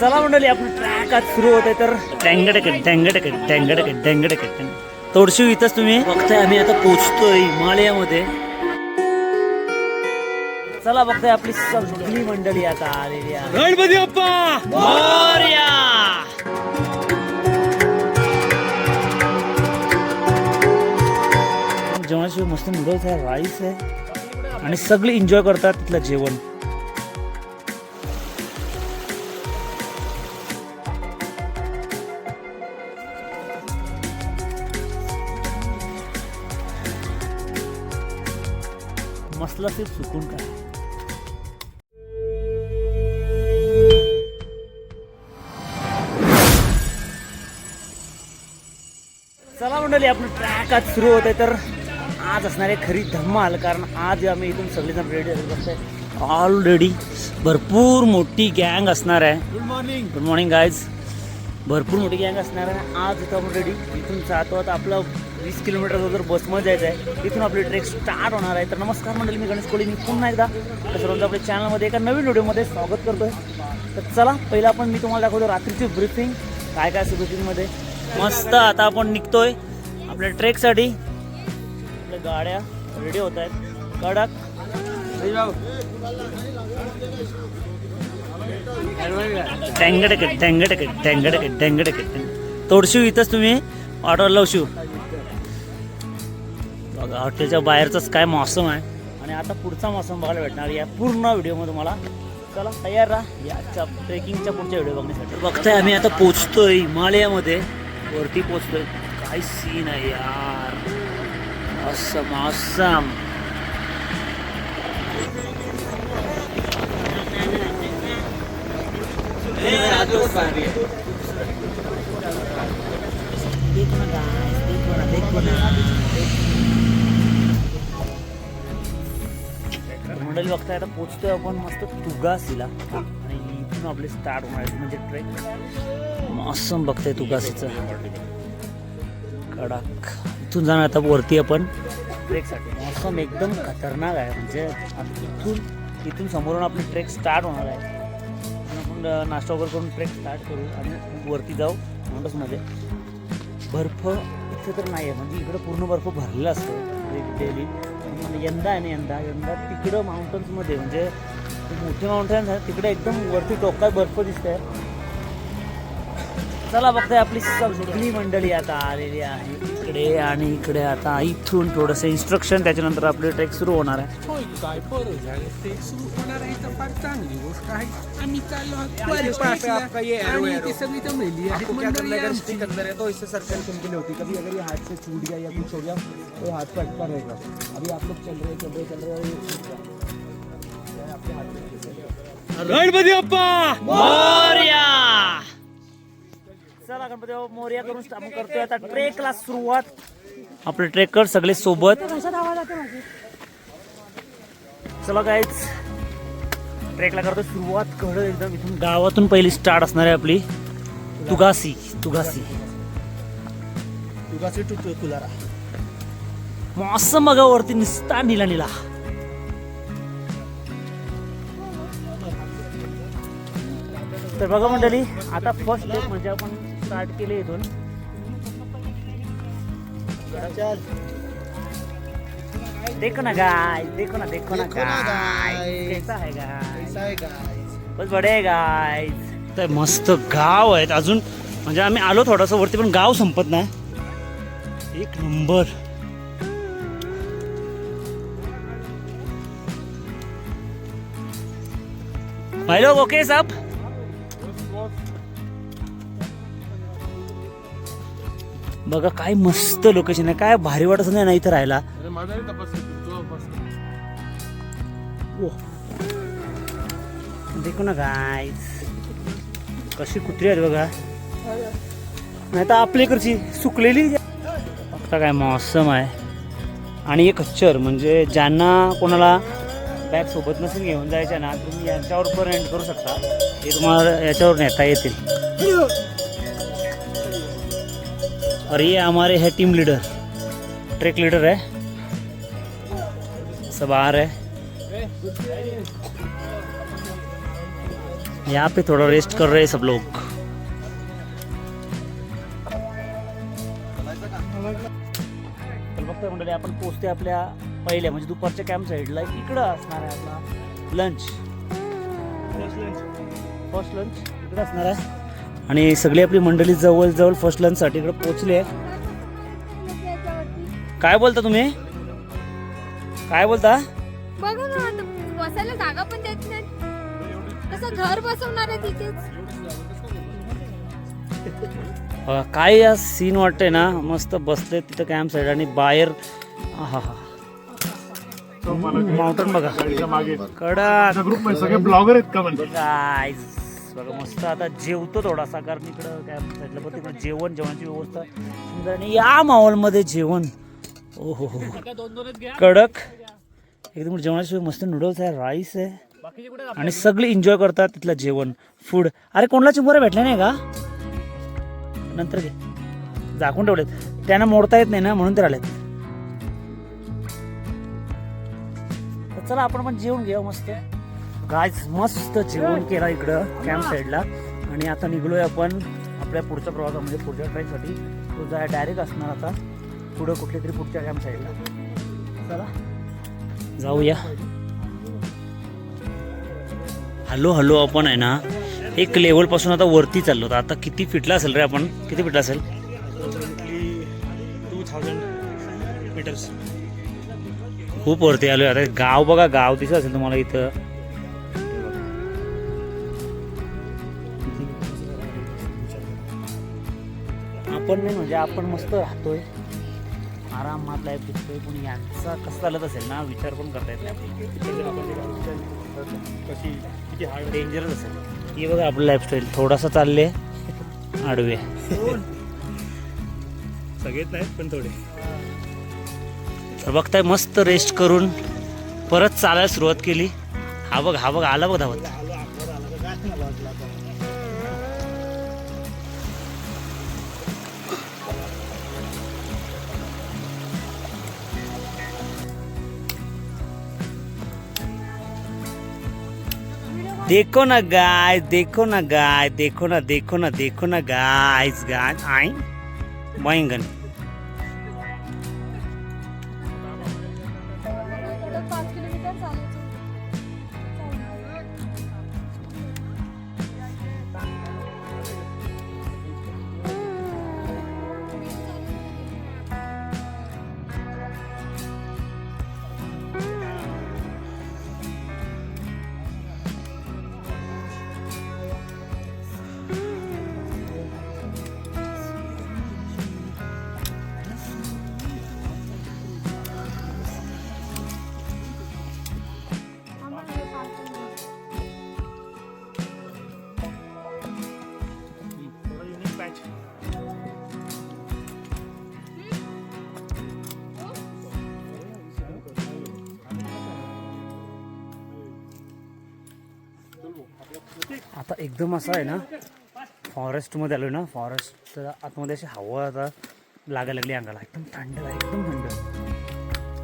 चला मंडळी आपलं ट्रॅक आज सुरू होत आहे तर टँगडक टँगडक टँगडक टँगडक तोडशी इथंच तुम्ही. बघताय आम्ही आता पोचतोय हिमालयामध्ये चला बघताय आपली सगळी मंडळी आता आलेली आहे. गणपती बाप्पा! मोरया! जेवणाशिवाय मस्त नूडल्स आहे राईस आहे. आणि सगळे एन्जॉय करतात तिथलं जेवण. मसला सिर्फ सुकून काय चला मंडळी आपलं ट्रॅक आज सुरू होत आहे तर आज असणार आहे खरी धम्माल कारण आज आम्ही इथून सगळेजण रेडी बघतोय ऑलरेडी भरपूर मोठी गँग असणार आहे. Good morning good morning guys भरपूर मोठी गँग असणार आहे. आज इथं आपण रेडी इथून जातो आता आपलं वीस किलोमीटर जर बसमध्ये जायचं आहे इथून आपली ट्रेक स्टार्ट होणार आहे. तर नमस्कार मंडळी मी गणेश कोळी मी पुन्हा एकदा सर्वांचं आपल्या चॅनलमध्ये एका नवीन व्हिडिओमध्ये स्वागत करतोय. तर चला पहिला आपण मी तुम्हाला दाखवतो रात्रीची ब्रीफिंग काय काय ब्रीफिंगमध्ये मस्त आता आपण निघतोय आपल्या ट्रेकसाठी आपल्या गाड्या रेडी होत आहेत. कडक. टँगडक टँगडक टँगडक टँगडक तोडशिव इथंच तुम्ही? ऑर्डर लावशिव. बघा हॉटेलच्या बाहेरचाच काय मौसम आहे. आणि आता पुढचा मौसम बघायला भेटणार. या पूर्ण व्हिडिओमध्ये तुम्हाला चला तयार राहा. याच्या ट्रेकिंगच्या पुढच्या व्हिडिओ बघण्यासाठी. बघताय आम्ही आता पोचतोय हिमालयामध्ये. वरती पोचतोय. काय सीन आहे यार? असं मौसम मंडळी बघताय आता पोचतोय आपण मस्त तुगासीला. आणि इथून आपले स्टार्ट होणार आहे. म्हणजे ट्रेक. मौसम बघताय तुगासीचं. कडक. इथून जाणार आता वरती आपण. ट्रेकसाठी. मौसम एकदम खतरनाक आहे. म्हणजे इथून इथून समोरून आपली ट्रेक स्टार्ट होणार आहे. नाश्ता वगैरे करून ट्रेक स्टार्ट करू आणि वरती जाऊ माउंटन्समध्ये बर्फ इथे तर नाही आहे म्हणजे इकडं पूर्ण बर्फ भरलेला असतो म्हणजे डेली. यंदा आहे ना यंदा यंदा तिकडं माउंटन्समध्ये म्हणजे मोठे माउंटन्स आहेत तिकडे एकदम वरती टोकात बर्फ दिसतंय. चला बघताय आपली सगळी मंडळी आता आलेली आहे. इकडे आणि इकडे आता इथून थोडंसं इन्स्ट्रक्शन त्याच्यानंतर आपली ट्रेक सुरू होणार आहे. काय बरं झालं ते सुरू होणार आहे तर फार चांगली गोष्ट आहे. आम्ही चाललो आहोत आणि. ते सगळी जमलेली आहेत आपको क्या करना मंडळी है? अगर आमची. स्टिक अंदर है तो इससे सर्कल सिंपल होती। है कभी अगर ये हाथ से छूट गया या कुछ हो गया तो हाथ पे अटका रहेगा। अभी आप लोग चल रहे चल रहे चल रहे ये छूट गया। ये आपके हाथ में फंस गया। गणपती बाप्पा! मोर्या! चला गणपती मोर्या करून आपण करतोय आता ट्रेकला सुरुवात. आपले ट्रेकर सगळे सोबत. चला काहीच ट्रेकला करतो सुरुवात. कळ एकदम इथून गावातून पहिली स्टार्ट असणार आहे आपली. तुगासी तुगासी. तुगासी टू कुलारा मौसम बघा वरती निसता निला निला. तर बघा मंडळी आता फर्स्ट स्टेप म्हणजे आपण स्टार्ट केले इथून. देखो ना गाय देखो ना देखो ना guys. कैसा है है guys? बस बडे गाय तर मस्त गाव आहेत. अजून म्हणजे आम्ही आलो थोडंसं वरती पण गाव संपत नाही. एक नंबर. भाई लोग ओके सब? बघा काय मस्त लोकेशन आहे. काय भारी वाटत नाही ना इथं राहायला. ओ देखो ना गाईज कशी कुत्री आहेत बघा नाही तर आपल्याकडची सुकलेली फक्त काय मौसम आहे. आणि एक खच्चर म्हणजे ज्यांना कोणाला बॅग सोबत नसेल घेऊन जायच्या ना तुम्ही यांच्यावर पण रेंट करू शकता. हे तुम्हाला याच्यावर नेता येतील. और ये हमारे है टीम लीडर ट्रैक लीडर है सब आ रहे हैं। यहाँ पे थोड़ा रेस्ट कर रहे हैं सब लोग। मंडळी आपण पोचते आपल्या पहिल्या म्हणजे दुपारच्या कॅम्प साईडला इकडं असणार आहे आपला लंच फर्स्ट लंच इकडं असणार आहे. आणि सगळी आपली मंडळी जवळ जवळ फर्स्ट लंचसाठी इकडे पोचली आहे. काय बोलता तुम्ही? काय बोलता? बघा ना आता बसायला जागा पण देत नाही. कसं घर बसवणार आहे तिथेच. बघा, काय या सीन वाटतंय ना मस्त बसले तिथं कॅम्प साईड आणि बाहेर हा हा माउंटन बघा. कडक. ग्रुप सगळे ब्लॉगर आहेत का म्हणजे Guys, बघा मस्त आता जेवतो थोडासा कारण इकडं कॅम्प साईडला पण तिकडं जेवण जेवणाची व्यवस्था. सुंदर आणि या माहोलमध्ये जेवण. ओ हो हो कडक. एकदम जेवणाची सोय मस्त नूडल्स आहे राईस आहे. आणि सगळे एन्जॉय करतात तिथलं जेवण फूड अरे कोणाला चिंबोरे भेटले नाही का? नंतर घे. झाकून ठेवलेत. त्यांना मोडता येत नाही ना म्हणून तर चला आपण पण जेवण घेऊ मस्त. गायच मस्त जेवण केला इकडं कॅम्प साईडला आणि आता निघलोय आपण आपल्या पुढच्या प्रवासा म्हणजे पुढच्या ट्रेकसाठी तो जाय डायरेक्ट असणार आता. पुढं कुठल्या तरी पुढच्या कॅम्प साईडला चला. जाऊया. हॅलो हॅलो आपण आहे ना एक लेवलपासून आता वरती चाललो. आता किती फिटला असेल रे आपण? किती फिटला असेल? टू थाउजंड मीटर्स खूप वरती आलोय. आता गाव बघा गाव दिसत असेल तुम्हाला इथं. आपण नाही म्हणजे आपण मस्त राहतोय. आरामात लाईफ दिसतोय पण यांचा कसं चालत असेल ना विचार पण करता येत नाही कशी किती हार्ड डेंजरस असेल हे बघा आपलं लाईफस्टाईल थोडासा चालले आडवे सगळेच नाहीत पण थोडे बघताय मस्त रेस्ट करून परत चालायला सुरुवात केली हा बघ हा बघ आला बघ धावत देखो ना गाय देखो ना गाय देखो ना देखो ना देखो ना गाइस गाय आई बैंगन एकदम असं आहे ना फॉरेस्टमध्ये आलो ना फॉरेस्ट आतमध्ये अशी हवा आता लागायला लागली अंगाला. एकदम थंड आहे एकदम थंड.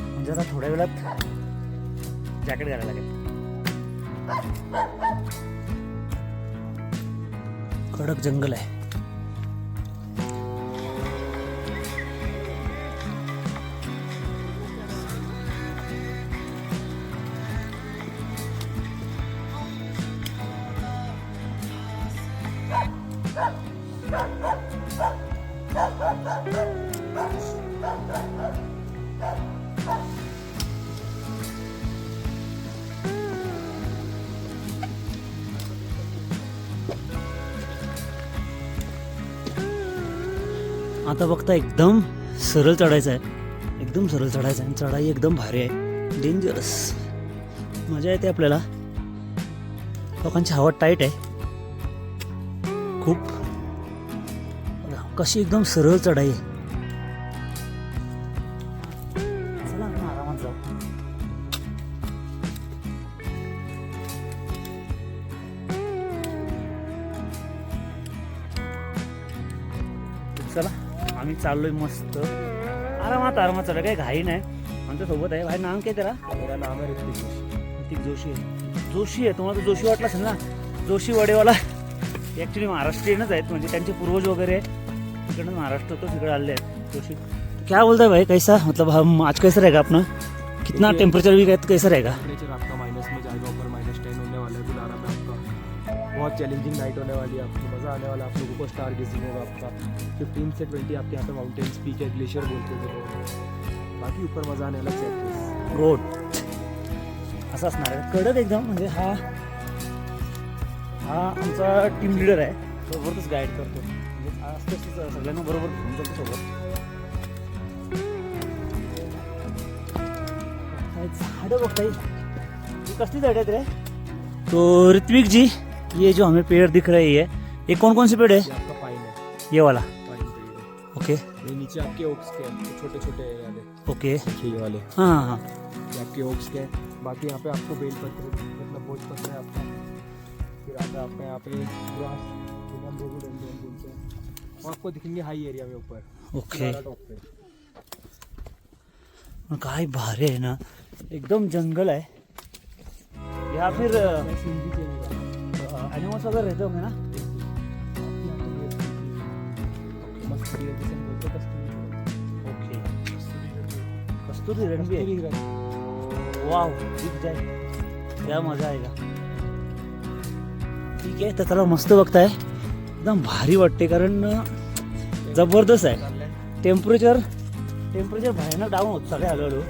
म्हणजे आता थोड्या वेळात जॅकेट घालायला लागेल. कडक जंगल आहे. आता बघता एकदम सरळ चढायचं आहे एकदम सरळ चढायचं आहे आणि चढाई एकदम भारी आहे. डेंजरस मजा येते आपल्याला. लोकांची हवा टाईट आहे. खूप. कशी एकदम सरळ चढाई आहे. चला. आपण आम्ही चाललोय मस्त. आरामात आरामात चला काही घाई नाही. आमच्यासोबत आहे. भाई नाम काय तेरा मेरा नाम है ऋतिक जोशी. ऋतिक जोशी. आहे जोशी आहे. तुम्हाला तर जोशी वाटला असेल ना? जोशी वडेवाला. ॲक्च्युली महाराष्ट्रीयनच आहेत. म्हणजे त्यांचे पूर्वज वगैरे तिकडनं महाराष्ट्रातच इकडे आले आहेत. जोशी. क्या बोलता है भाई? कैसा? मतलब हम आज कैसा रहेगा अपना कितना टेम्परेचर भी कैसा रहेगा? टेम्परेचर आपका? बहुत चैलेंजिंग नाइट होने वाली है आपको मज़ा आने वाला है आप लोगों को स्टार गेजिंग होगा आपका। फिफ्टीन से ट्वेंटी आपके यहाँ पे माउंटेन्स पीक है ग्लेशियर बोलते थे लोग बाकी ऊपर मज़ा आने वाला है रोड असं असणार आहे. कडक एकदम म्हणजे हा हा आमचा टीम लिडर आहे. सोबतच गाईड करतो. म्हणजे हा असतो असतो सगळ्यांना बरोबर घेऊन जातो सोबत. झाडं बघताय? ही कसली झाड आहेत रे? तो ऋत्विक जी ये जो हमें पेड़ दिख रही है ये कौन कौन से पेड़ है? ये आपका पाइन है। ये वाला। पाइन पेड़ है। ओके। ये नीचे आपके ओक्स के हैं छोटे छोटे वाले। ओके। ये वाले। हाँ हाँ। हाँ ये आपके ओक्स के हैं। बाकी यहाँ पे आपको बेल पत्र मतलब भोज पत्र है आपका। फिर आता है आपका यहाँ पे ग्रास बोलते हैं वो आपको दिखेंगे हाई एरिया में ऊपर। ओके। टॉप पे। पण काय भारी आहे ना। एकदम जंगल है। या फिर एनिमल्स वगैरह रहते होंगे ना? ओके कस्तूरी रण भी है वाव दिख जाए क्या मजा आएगा ठीक आहे तर त्याला मस्त बघताय. एकदम भारी वाटते कारण जबरदस्त आहे. टेम्परेचर टेम्परेचर भयानक डाऊन होत सगळे हळूहळू.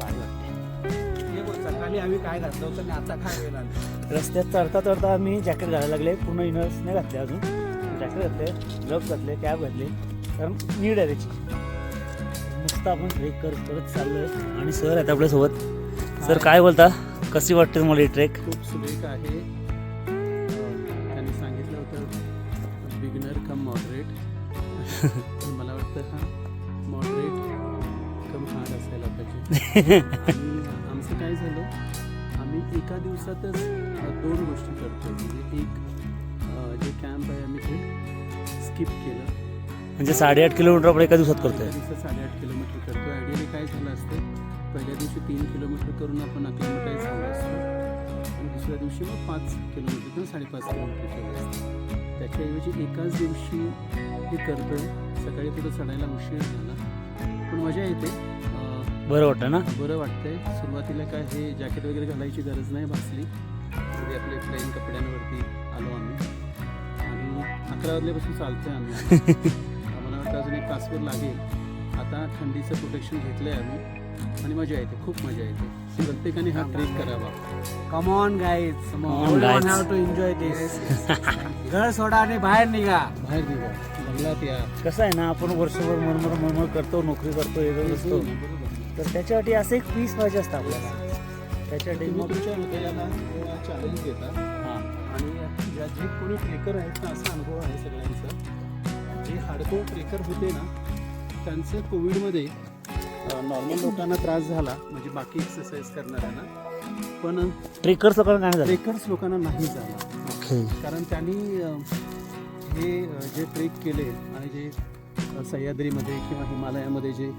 भारी वाटते सकाळी आम्ही काय घातलं होतं आता काय वेळ आली? रस्त्यात चढता चढता आम्ही जॅकेट घालायला लागले. पूर्ण इनर्स नाही घातले अजून. जॅकेट घातले ग्लव्स घातले कॅब घातले. कारण नीड आहे त्याची. मस्त आपण ट्रेक करत करत चाललोय. आणि सर आहेत आपल्यासोबत सर काय बोलता? कशी वाटते तुम्हाला ही ट्रेक खूप सुरेख आहे. त्यांनी सांगितलं होतं बिगनर कम मॉडरेट मला वाटतं हा मॉडरेट कम हार्ड असायला पाहिजे. एका दिवसातच दोन गोष्टी करतो म्हणजे एक जे कॅम्प आहे आम्ही ते स्किप केलं. म्हणजे साडेआठ किलोमीटर आपण एका दिवसात करतोय? एका दिवसात साडेआठ किलोमीटर करतो आयडियली काय झालं असतं पहिल्या दिवशी तीन किलोमीटर करून आपण अक्लिमेटाईज झालो असतो. आणि दुसऱ्या दिवशी मग पाच किलोमीटर किंवा साडेपाच किलोमीटर केलं असतं. त्याच्याऐवजी एकाच दिवशी हे करतोय. सकाळी थोडं चढायला उशीर झाला. पण मजा येते. बरं वाटतं ना? बरं वाटतंय. सुरुवातीला काय हे जॅकेट वगैरे घालायची गरज नाही भासली. म्हणजे आपले प्लेन कपड्यांवरती आलो आम्ही. आणि अकरा वाजल्यापासून चालतोय आम्ही. आम्हाला वाटतं अजून एक तासभर लागेल. आता थंडीचं प्रोटेक्शन घेतलंय आम्ही. आणि मजा येते खूप मजा येते. प्रत्येकाने हा ट्रेक करावा. Come on guys. Have to enjoy this घर सोडा आणि बाहेर निघा. बाहेर निघा. जंगलात या. कसं आहे ना आपण वर्षभर मरमर मरमर करतो नोकरी करतो येतो असतो तर त्याच्यासाठी असं एक पीस पाहिजे असतं आपल्याला. त्याच्यासाठी मग तुमच्या चॅलेंज देता हां. आणि ज्या जे कोणी ट्रेकर आहेत ना असा अनुभव आहे सगळ्यांचा. जे हार्डकोर ट्रेकर होते ना त्यांचं कोविडमध्ये नॉर्मल लोकांना त्रास झाला म्हणजे बाकी एक्सरसाइज करणाऱ्यांना. पण ट्रेकर्स लोकांना काय नाही झालं. ट्रेकर्स लोकांना नाही झाला. ओके. कारण त्यांनी हे जे ट्रेक केले आणि जे सह्याद्रीमध्ये किंवा हिमालयामध्ये जे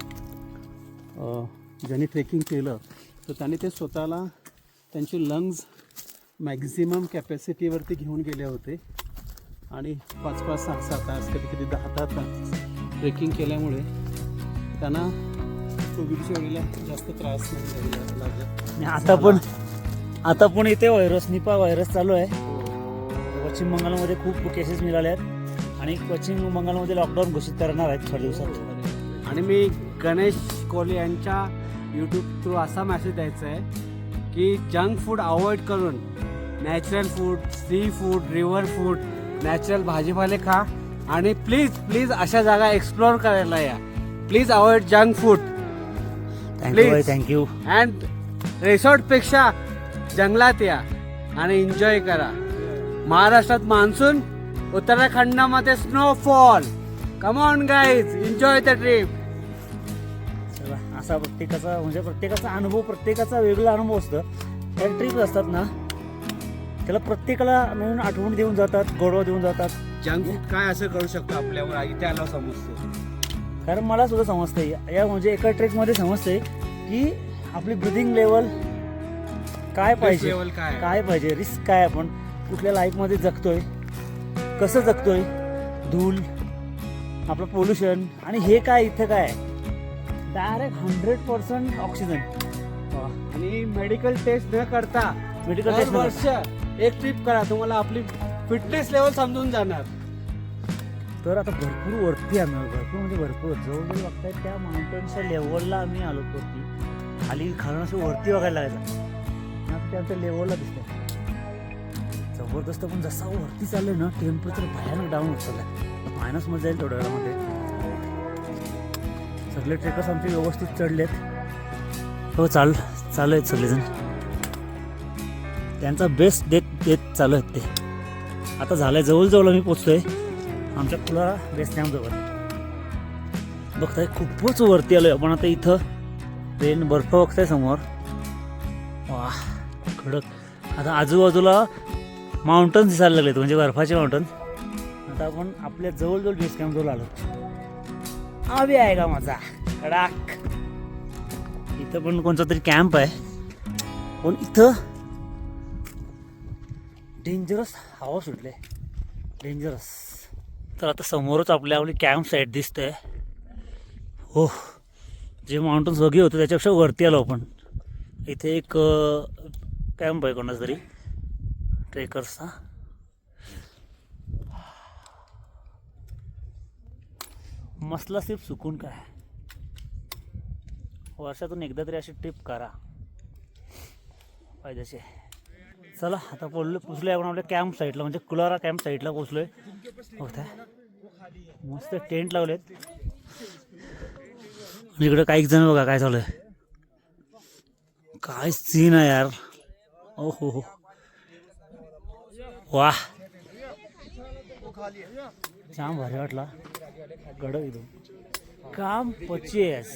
ज्यांनी ट्रेकिंग केलं तर त्यांनी ते स्वतःला त्यांचे लंग्स मॅक्झिमम कॅपॅसिटीवरती घेऊन गेले होते. आणि पाच पाच सहा सहा तास कधी कधी दहा दहा तास ट्रेकिंग केल्यामुळे त्यांना कोविडच्या वेळेला जास्त त्रास नाही लागला आणि आता पण आता पण इथे व्हायरस निपा व्हायरस चालू आहे. पश्चिम बंगालमध्ये खूप केसेस मिळाले आहेत. आणि पश्चिम बंगालमध्ये लॉकडाऊन घोषित करणार आहेत थोड्या दिवसात. आणि मी गणेश कोहली यांच्या यूट्यूब थ्रू असा मेसेज द्यायचा आहे की जंक फूड अवॉइड करून natural food sea food river food natural भाजीपाले खा आणि प्लीज प्लीज अशा जागा एक्सप्लोअर करायला या. Please avoid junk food thank you Please. Thank you and रिसॉर्टपेक्षा जंगलात या आणि एन्जॉय करा. महाराष्ट्रात monsoon उत्तराखंडामध्ये snowfall come on guys enjoy the trip असा प्रत्येकाचा म्हणजे प्रत्येकाचा अनुभव प्रत्येकाचा वेगळा अनुभव असतो. त्या ट्रिप असतात ना त्याला प्रत्येकाला नवीन आठवण देऊन जातात गोडवा देऊन जातात. जंक फूड काय असं करू शकतो आपल्यावर? इथे आलो समजतो कारण मला सुद्धा समजतंय. या म्हणजे एका ट्रेकमध्ये समजतंय की आपली ब्रिदिंग लेवल काय पाहिजे? काय? काय पाहिजे? रिस्क काय आपण? कुठल्या लाईफमध्ये जगतोय? कसं जगतोय? धूल आपलं पोल्युशन आणि हे काय इथं काय? Direct hundred percent oxygen. आणि मेडिकल टेस्ट न करता मेडिकल दर वर्ष एक ट्रिप करा तुम्हाला आपली फिटनेस लेवल समजून जाणार. तर आता भरपूर वरती आम्ही. भरपूर म्हणजे भरपूर. जवळजवळ बघताय त्या माउंटनच्या लेवलला आम्ही आलो वरती. खाली खालून असं वरती बघायला लागायचं. आता आमच्या लेवलला दिसतंय. जबरदस्त पण जसा वरती चाललंय ना टेम्परेचर भयानक डाऊन होत चाललंय. मायनसमध्ये जाईल थोड्या वेळामध्ये. सगळे ट्रेकर्स आमचे व्यवस्थित चढलेत. हो चाल चालू आहेत सगळेजण. त्यांचा बेस्ट देत देत चालू आहेत ते. आता झालंय जवळजवळ आम्ही पोचतोय. आमच्या कुलारा बेस कॅम्पजवळ बघताय खूपच वरती आलोय आपण आता इथं. ट्रेन बर्फ बघताय समोर. वा खडक आता आजूबाजूला माउंटन्स दिसायला लागलेत म्हणजे बर्फाचे माउंटन आता आपण आपल्या जवळजवळ बेस कॅम्पजवळ आलो. आवी आहे का माझा? कडाक इथं पण कोणता तरी कॅम्प आहे. पण इथं? डेंजरस हवा सुटले. डेंजरस तर आता समोरच आपल्या आपली कॅम्प साईट दिसते हो जे माउंटन्स वगैरे होते त्याच्यापेक्षा वरती आलो आपण. इथे एक कॅम्प आहे कोणाचा तरी. ट्रेकर्सचा मसला सिर्फ सुकून काय वर्षातून एकदा तरी अशी ट्रिप करा. फायद्याचे चला आता पोचलो पोचलोय आपण आपल्या कॅम्प साईडला म्हणजे कुलारा कॅम्प साईडला पोचलोय. बघताय. मस्त टेंट लावलेत. आणि इकडे काही जण बघा काय चालू आहे. काय सीन आहे यार. ओ हो. हो वा छान भारी वाटला. ગળાવી દઉં કામ પચીસ